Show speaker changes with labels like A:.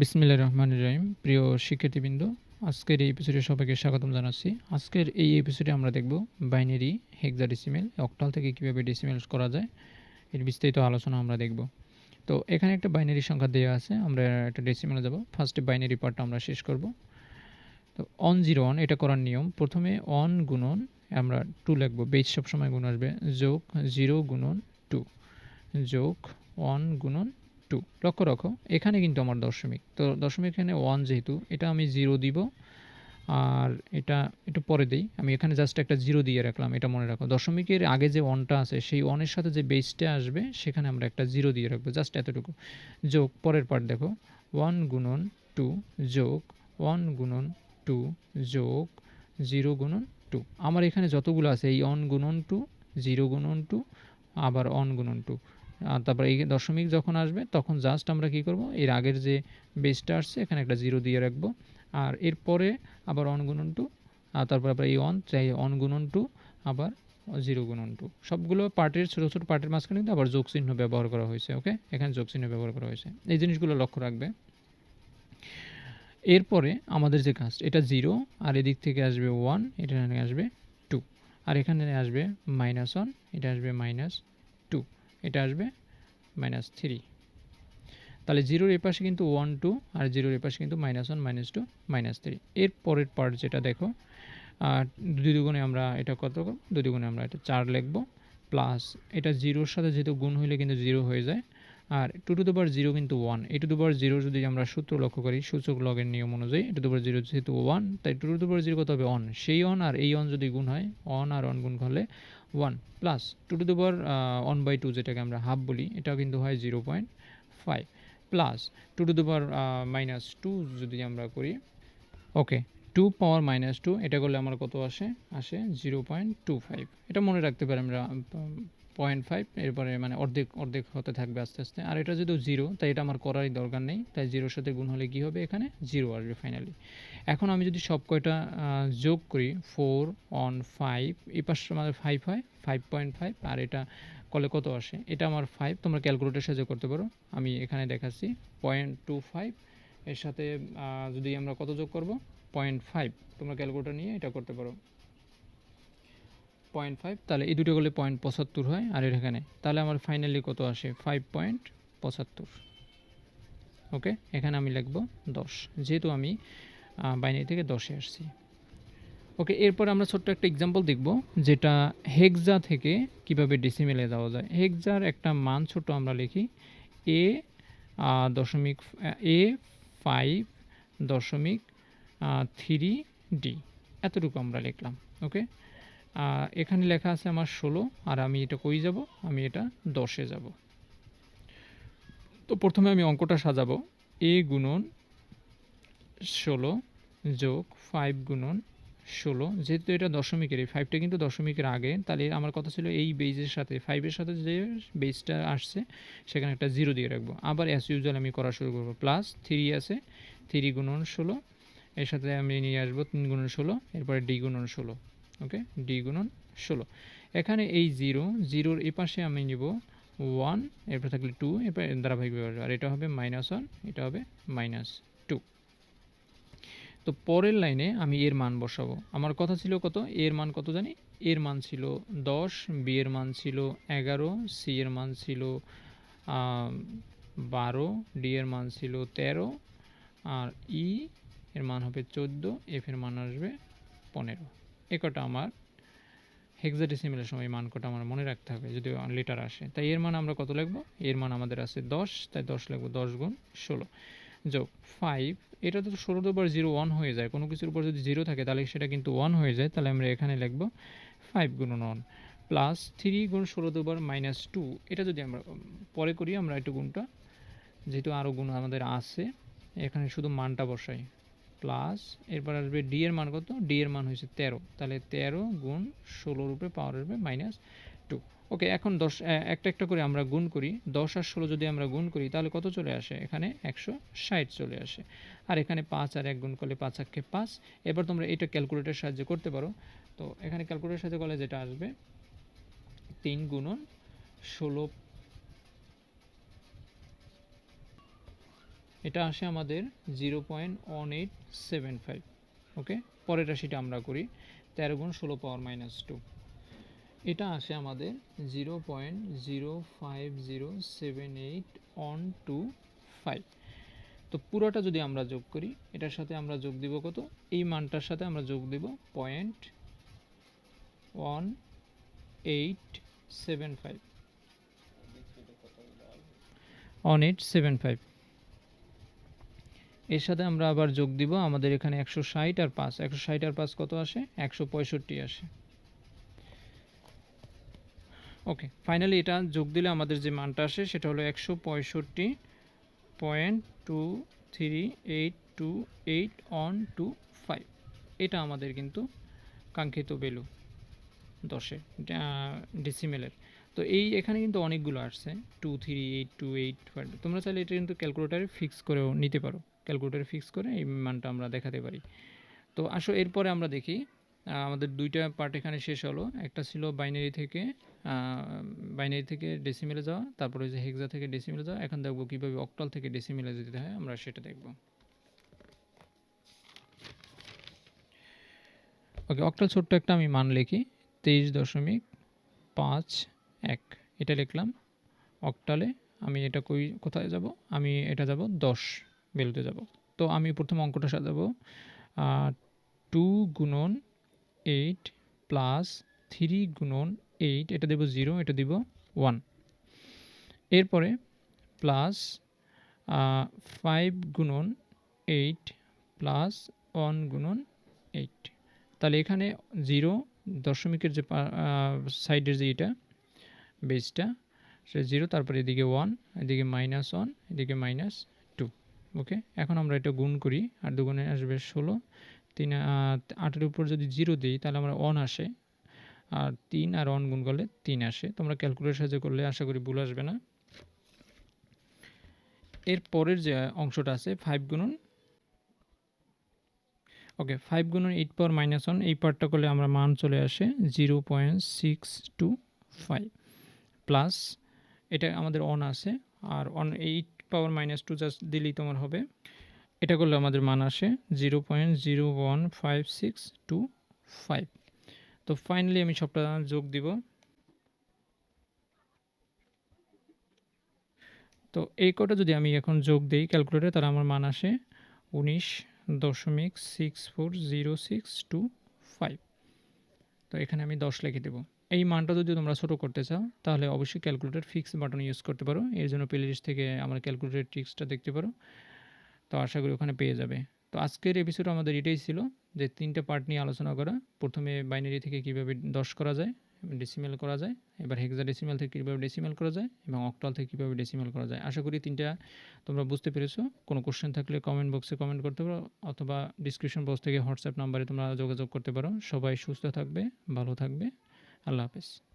A: বিসমিল্লাহির রহমানির রহিম। প্রিয় শিক্ষার্থীবৃন্দ, আজকের এই এপিসোডে সবাইকে স্বাগতম জানাচ্ছি। আজকের এই এপিসোডে আমরা দেখব বাইনারি হেক্সা ডিসিমেল অক্টাল থেকে কীভাবে ডেসিমেল করা যায়, এর বিস্তারিত আলোচনা আমরা দেখব। তো এখানে একটা বাইনারি সংখ্যা দেওয়া আছে, আমরা একটা ডেসিমেলে যাব। ফার্স্টে বাইনারি পার্টটা আমরা শেষ করব। তো অন জিরো ওয়ান এটা করার নিয়ম। প্রথমে অন গুণন, আমরা টু লিখব। বেজ সবসময় গুণ আসবে। যোগ জিরো গুণন টু যোগ ওয়ান গুণন টু লক্ষ্য রাখো এখানে কিন্তু আমার দশমিক। তো দশমিক এখানে ওয়ান যেহেতু, এটা আমি জিরো দিব, আর এটা একটু পরে দিই। আমি এখানে জাস্ট একটা জিরো দিয়ে রাখলাম, এটা মনে রাখো। দশমিকের আগে যে ওয়ানটা আছে, সেই ওয়ানের সাথে যে বেসটা আসবে, সেখানে আমরা একটা জিরো দিয়ে রাখব জাস্ট এতটুকু। যোগ, পরের পার্ট দেখো ওয়ান গুণন টু যোগ ওয়ান গুণন টু যোগ জিরো গুণন টু আমার এখানে যতগুলো আছে, এই অন গুণন টু জিরো গুণন টু আবার অন গুণন টু তারপরে এই দশমিক যখন আসবে, তখন জাস্ট আমরা কি করব? এর আগের যে বেসটা আসছে, এখানে একটা জিরো দিয়ে রাখব। আর এরপরে আবার অনগুণন টু আর তারপর আবার এই অন চাই অনগুণন টু আবার জিরো গুণন টু সবগুলো পার্টের, ছোটো ছোটো পার্টের মাঝখানে কিন্তু আবার যোগ চিহ্ন ব্যবহার করা হয়েছে ওকে এখানে যোগ চিহ্ন ব্যবহার করা হয়েছে। এই জিনিসগুলো লক্ষ্য রাখবে। এরপরে আমাদের যে কাজ এটা জিরো আর এদিক থেকে আসবে ওয়ান এটা আসবে টু আর এখানে আসবে মাইনাস ওয়ান এটা আসবে মাইনাস এটা আসবে মাইনাস থ্রি তাহলে জিরোর এ পাশে কিন্তু ওয়ান টু আর জিরোর এ পাশে কিন্তু minus one minus two minus three এর পরের পার্ট যেটা দেখো আর দুই দুগুণে আমরা এটা কত দুই দুগুণে আমরা এটা চার লিখব। প্লাস এটা জিরোর সাথে যেহেতু গুণ হইলে কিন্তু জিরো হয়ে যায়। আর টু টু দুবার জিরো কিন্তু ওয়ান এই টু দুবার জিরো যদি আমরা সূত্র লক্ষ্য করি, সূচক লগের নিয়ম অনুযায়ী টু দুবার জিরো যেহেতু ওয়ান তাই টু টু দুবার জিরো কত হবে? অন সেই অন আর এই অন যদি গুণ হয় অন আর অন গুণ হলে ওয়ান প্লাস টু টু দুবার ওয়ান বাই টু যেটাকে আমরা হাফ বলি, এটাও কিন্তু হয় zero point five plus two two দুবার মাইনাস টু যদি আমরা করি okay two power minus two এটা করলে আমার কত আসে? আসে জিরো পয়েন্ট টু ফাইভ এটা মনে রাখতে পারি আমরা পয়েন্ট ফাইভ, এরপরে মানে অর্ধেক অর্ধেক হতে থাকবে আস্তে আস্তে। আর এটা যদি জিরো তাই এটা আমার করারই দরকার নেই। তাই জিরোর সাথে গুণ হলে কী হবে? এখানে জিরো আসবে ফাইনালি এখন আমি যদি সব কয়টা যোগ করি ফোর অন ফাইভ এই পাশে আমাদের ফাইভ হয় ফাইভ পয়েন্ট ফাইভ আর এটা কলে কত আসে? এটা আমার ফাইভ তোমরা ক্যালকুলেটার সাহায্যে করতে পারো। আমি এখানে দেখাচ্ছি পয়েন্ট টু ফাইভ এর সাথে যদি আমরা কত যোগ করব? পয়েন্ট ফাইভ তোমরা ক্যালকুলেটার নিয়ে এটা করতে পারো। পয়েন্ট ফাইভ তাহলে এই দুটো করলে পয়েন্ট পঁচাত্তর হয়, আর এখানে। তাহলে আমার ফাইনালি কত আসে? ফাইভ পয়েন্ট পঁচাত্তর। ওকে এখানে আমি লিখব দশ। যেহেতু আমি বাইনারি থেকে দশে আসছি। ওকে এরপর আমরা ছোট্ট একটা এক্সাম্পল দেখব, যেটা হেক্সা থেকে কীভাবে ডিসিমেলে যাওয়া যায়। হেক্সার একটা মান ছোট আমরা লিখি, এ দশমিক, এ ফাইভ দশমিক থ্রি ডি এতটুকু আমরা লিখলাম। ওকে এখানে লেখা আছে আমার ষোলো, আর আমি এটা কই যাব? আমি এটা দশে যাব। তো প্রথমে আমি অঙ্কটা সাজাবো। এ গুণন ষোলো যোগ ফাইভ গুণন ষোলো। যেহেতু এটা দশমিকের, এই ফাইভটা কিন্তু দশমিকের আগে, তাহলে আমার কথা ছিল এই বেজের সাথে ফাইভের সাথে যে বেজটা আসছে, সেখানে একটা জিরো দিয়ে রাখব। আবার অ্যাস ইউজুয়াল আমি করা শুরু করব। প্লাস থ্রি আছে থ্রি গুণন ষোলো, এর সাথে আমি নিয়ে আসব তিন গুণন ষোলো, এরপরে ডি গুণন ষোলো। ওকে ডি গুণন ষোলো। এখানে এই জিরো, জিরোর এ পাশে আমি নিব ওয়ান, এরপর থাকলে টু, এরপর ধারাবাহিক ব্যবহার আর এটা হবে মাইনাস ওয়ান এটা হবে মাইনাস টু তো পরের লাইনে আমি এর মান বসাবো। আমার কথা ছিল কত? এর মান কত জানি? এর মান ছিল দশ, বি এর মান ছিল এগারো, সি এর মান ছিল বারো, ডি এর মান ছিল তেরো, আর ই এর মান হবে চোদ্দ, এফ এর মান আসবে পনেরো। এ কটা আমার হেক্সাডেসিমেলের সময় মান কটা আমার মনে রাখতে হবে যদি লিটার আসে। তাই এর মান আমরা কত লিখব? এর মান আমাদের আছে দশ, তাই দশ লিখব দশ গুণ ষোলো। যোগ ফাইভ এটা তো ষোলোর উপর জিরো ওয়ান হয়ে যায়। কোনো কিছুর উপর যদি জিরো থাকে, তাহলে সেটা কিন্তু ওয়ান হয়ে যায়। তাহলে আমরা এখানে লিখব ফাইভ গুণ ওয়ান প্লাস থ্রি গুণ ষোলো দুবার মাইনাস টু এটা যদি আমরা পরে করি, আমরা একটু গুণটা, যেহেতু আরও গুণ আমাদের আছে, এখানে শুধু মানটা বসাই। প্লাস এরপর আসবে ডি এর মান কত? ডি এর মান হয়েছে তেরো। তাহলে তেরো গুণ ষোলোর উপরে পাওয়ার আসবে মাইনাস টু ওকে এখন দশ একটা একটা করে আমরা গুণ করি। দশ আর ষোলো যদি আমরা গুণ করি, তাহলে কত চলে আসে? এখানে একশো ষাট চলে আসে। আর এখানে পাঁচ আর এক গুণ করলে পাঁচ আক্ষে পাঁচ। এবার তোমরা এটা ক্যালকুলেটার সাহায্যে করতে পারো। তো এখানে ক্যালকুলেটার সাহায্যে করলে যেটা আসবে? তিন গুণন ষোলো এটা আসে আমাদের zero point one eight seven five okay? পরের রাশিটা আমরা করি, তেরো গুণ ষোলো পাওয়ার মাইনাস টু এটা আসে আমাদের zero point zero five zero seven eight one two five তো পুরোটা যদি আমরা যোগ করি, এটার সাথে আমরা যোগ দিব কত? এই মানটার সাথে আমরা যোগ দিব point one eight seven five one eight seven five এর সাথে আমরা আবার যোগ দিব আমাদের এখানে একশো ষাট আর পাঁচ। একশো ষাট আর পাঁচ কত আসে? একশো পঁয়ষট্টি আসে। ওকে, ফাইনালি এটা যোগ দিলে আমাদের যে মানটা আসে সেটা হলো একশো পঁয়ষট্টি point two three eight two eight one two five. এটা আমাদের কিন্তু কাঙ্ক্ষিত ভ্যালু দশে ডেসিমেলের তো এই এখানে কিন্তু অনেকগুলো আসছে two three eight two eight তোমরা চাইলে এটা কিন্তু ক্যালকুলেটারে ফিক্স করেও নিতে পারো। ক্যালকুলেটারে ফিক্স করে এই মানটা আমরা দেখাতে পারি। তো আসো এরপরে আমরা দেখি আমাদের দুইটা পার্ট এখানে শেষ হলো। একটা ছিল বাইনারি থেকে বাইনারি থেকে ডেসিমেলে যাওয়া, তারপরে যে হেক্সা থেকে ডেসিমেলে যাওয়া। এখন দেখব কীভাবে অক্টাল থেকে ডেসিমেলে যেতে হয়, আমরা সেটা দেখব। ওকে অক্টাল ছোট্ট একটা আমি মান লিখি, তেইশ দশমিক পাঁচ এক, এটা লিখলাম, অক্টালে আমি এটা কই, কোথায় যাব? আমি এটা যাব দশ বেলুতে যাব। তো আমি প্রথম অঙ্কটা সাজাবো টু গুণন এইট প্লাস থ্রি গুণন এইট, এটা দেব জিরো, এটা দিব ওয়ান। এরপরে প্লাস ফাইভ গুণন এইট প্লাস ওয়ান গুণন এইট। তাহলে এখানে জিরো দশমিকের যে সাইডের যে এটা বেসটা সে জিরো তারপরে এদিকে ওয়ান এদিকে মাইনাস ওয়ান এদিকে মাইনাস টু ওকে এখন আমরা এটা গুণ করি, আর দুগুণে আসবে ষোলো, তিন আটের উপর যদি জিরো দিই, তাহলে আমরা ওয়ান আসে, আর তিন আর ওয়ান গুণ করলে তিন আসে। তোমরা ক্যালকুলেটার সাহায্য করলে আশা করি ভুল আসবে না। এর পরের যে অংশটা আছে ফাইভ গুণন ওকে ফাইভ গুণন এইট পাওয়ার মাইনাস ওয়ান এই পার্টটা করলে আমরা মান চলে আসে zero point six two five plus এটা আমাদের অন আছে, আর one eight power minus two just দিলেই তোমার হবে। এটা করলে আমাদের মান আসে zero point zero one five six two five তো ফাইনালি আমি সবটা যোগ দিব। তো এই কটা যদি আমি এখন যোগ দিই ক্যালকুলেটরে তাহলে আমার মান আসে উনিশ দশমিক six four zero six two five তো এখানে আমি দশ লিখে দেবো। এই মানটা যদি তোমরা ছোটো করতে চাও, তাহলে অবশ্যই ক্যালকুলেটর ফিক্স বাটন ইউজ করতে পারো। এর জন্য প্লেলিস্ট থেকে আমার ক্যালকুলেটর ট্রিক্সটা দেখতে পারো। তো আশা করি ওখানে পেয়ে যাবে। তো আজকের এপিসোড আমাদের এটাই ছিল যে তিনটে পার্ট নিয়ে আলোচনা করা। প্রথমে বাইনারি থেকে কীভাবে দশ করা যায় ডেসিমেল করা যায়, এবার হেক্সা ডেসিমেল থেকে কীভাবে ডেসিমেল করা যায় এবং অক্টাল থেকে কীভাবে ডেসিমেল করা যায়। আশা করি তিনটা তোমরা বুঝতে পেরেছ। কোনো কোশ্চেন থাকলে কমেন্ট বক্সে কমেন্ট করতে পারো অথবা ডিসক্রিপশন বক্স থেকে হোয়াটসঅ্যাপ নাম্বারে তোমরা যোগাযোগ করতে পারো। সবাই সুস্থ থাকবে, ভালো থাকবে। আল্লাহ হাফেজ।